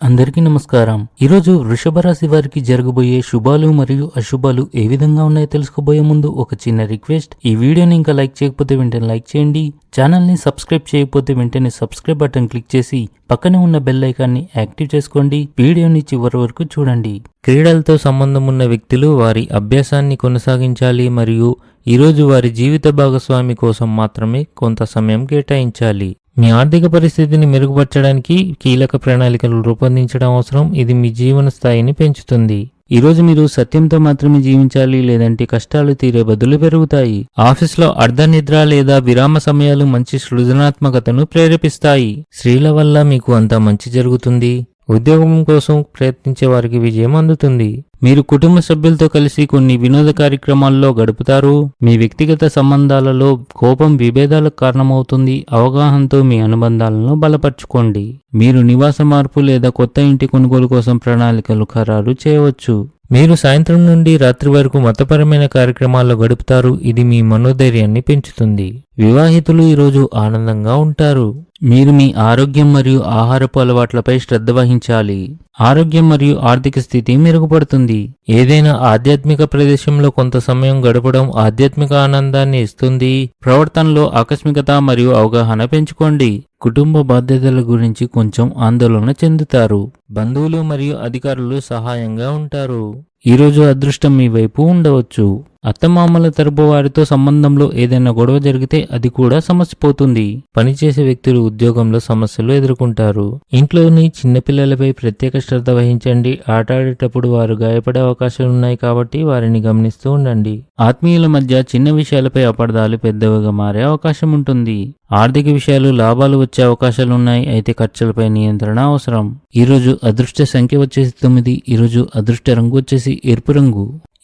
అందరికీ నమస్కారం. ఈరోజు వృషభ రాశి వారికి జరగబోయే శుభాలు మరియు అశుభాలు ఏ విధంగా ఉన్నాయో తెలుసుకోబోయే ముందు ఒక చిన్న రిక్వెస్ట్. ఈ వీడియోని ఇంకా లైక్ చేయకపోతే వెంటనే లైక్ చేయండి. ఛానల్ని సబ్స్క్రైబ్ చేయకపోతే వెంటనే సబ్స్క్రైబ్ బటన్ క్లిక్ చేసి పక్కనే ఉన్న బెల్ ఐకాన్ని యాక్టివ్ చేసుకోండి. వీడియోని చివరి వరకు చూడండి. క్రీడలతో సంబంధం ఉన్న వ్యక్తులు వారి అభ్యాసాన్ని కొనసాగించాలి మరియు ఈరోజు వారి జీవిత భాగస్వామి కోసం మాత్రమే కొంత సమయం కేటాయించాలి. మీ ఆర్థిక పరిస్థితిని మెరుగుపరచడానికి కీలక ప్రణాళికలు రూపొందించడం అవసరం. ఇది మీ జీవన స్థాయిని పెంచుతుంది. ఈరోజు మీరు సత్యంతో మాత్రమే జీవించాలి లేదంటే కష్టాలు తీరే బదులు పెరుగుతాయి. ఆఫీస్లో అర్ధనిద్ర లేదా విరామ సమయాలు మంచి సృజనాత్మకతను ప్రేరేపిస్తాయి. స్త్రీల వల్ల మీకు అంత మంచి జరుగుతుంది. ఉద్యోగం కోసం ప్రయత్నించే వారికి విజయం అందుతుంది. మీరు కుటుంబ సభ్యులతో కలిసి కొన్ని వినోద కార్యక్రమాల్లో గడుపుతారు. మీ వ్యక్తిగత సంబంధాలలో కోపం విభేదాలకు కారణమవుతుంది. అవగాహనతో మీ అనుబంధాలను బలపరచుకోండి. మీరు నివాస మార్పు లేదా కొత్త ఇంటి కొనుగోలు కోసం ప్రణాళికలు ఖరారు చేయవచ్చు. మీరు సాయంత్రం నుండి రాత్రి వరకు మతపరమైన కార్యక్రమాల్లో గడుపుతారు. ఇది మీ మనోధైర్యాన్ని పెంచుతుంది. వివాహితులు ఈరోజు ఆనందంగా ఉంటారు. మీరు మీ ఆరోగ్యం మరియు ఆహారపు అలవాట్లపై శ్రద్ధ వహించాలి. ఆరోగ్యం మరియు ఆర్థిక స్థితి మెరుగుపడుతుంది. ఏదైనా ఆధ్యాత్మిక ప్రదేశంలో కొంత సమయం గడపడం ఆధ్యాత్మిక ఆనందాన్ని ఇస్తుంది. ప్రవర్తనలో ఆకస్మికత మరియు అవగాహన పెంచుకోండి. కుటుంబ బాధ్యతల గురించి కొంచెం ఆందోళన చెందుతారు. బంధువులు మరియు అధికారులు సహాయంగా ఉంటారు. ఈరోజు అదృష్టం మీ వైపు ఉండవచ్చు. అత్తమామల తరపు వారితో సంబంధంలో ఏదైనా గొడవ జరిగితే అది కూడా సమస్య పోతుంది. పనిచేసే వ్యక్తులు ఉద్యోగంలో సమస్యలు ఎదుర్కొంటారు. ఇంట్లోని చిన్నపిల్లలపై ప్రత్యేక శ్రద్ధ వహించండి. ఆటాడేటప్పుడు వారు గాయపడే అవకాశాలు ఉన్నాయి కాబట్టి వారిని గమనిస్తూ ఉండండి. ఆత్మీయుల మధ్య చిన్న విషయాలపై అపార్థాలు పెద్దవిగా మారే అవకాశం ఉంటుంది. ఆర్థిక విషయాలు లాభాలు వచ్చే అవకాశాలు ఉన్నాయి. అయితే ఖర్చులపై నియంత్రణ అవసరం. ఈరోజు అదృష్ట సంఖ్య వచ్చేసి తొమ్మిది. ఈరోజు అదృష్ట రంగు వచ్చేసి ఎరుపు రంగు.